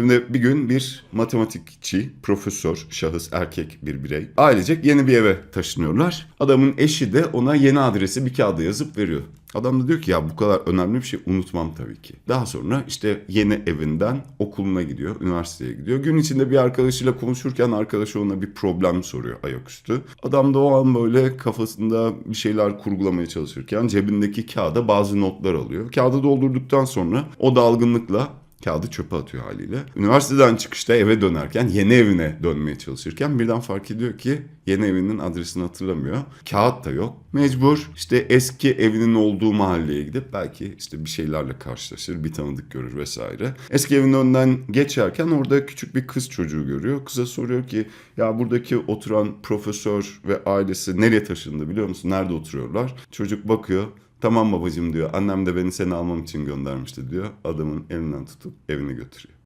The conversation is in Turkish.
Şimdi bir gün bir matematikçi, profesör, şahıs, erkek bir birey ailecek yeni bir eve taşınıyorlar. Adamın eşi de ona yeni adresi bir kağıda yazıp veriyor. Adam da diyor ki ya bu kadar önemli bir şey unutmam tabii ki. Daha sonra işte yeni evinden okuluna gidiyor, üniversiteye gidiyor. Gün içinde bir arkadaşıyla konuşurken arkadaşı ona bir problem soruyor ayaküstü. Adam da o an böyle kafasında bir şeyler kurgulamaya çalışırken cebindeki kağıda bazı notlar alıyor. Kağıdı doldurduktan sonra o dalgınlıkla kağıdı çöpe atıyor haliyle. Üniversiteden çıkışta eve dönerken yeni evine dönmeye çalışırken birden fark ediyor ki yeni evinin adresini hatırlamıyor. Kağıt da yok. Mecbur işte eski evinin olduğu mahalleye gidip belki işte bir şeylerle karşılaşır, bir tanıdık görür vesaire. Eski evinin önünden geçerken orada küçük bir kız çocuğu görüyor. Kıza soruyor ki ya buradaki oturan profesör ve ailesi nereye taşındı biliyor musun? Nerede oturuyorlar? Çocuk bakıyor. Tamam babacığım diyor. Annem de beni seni almam için göndermişti diyor. Adamın elinden tutup evine götürüyor.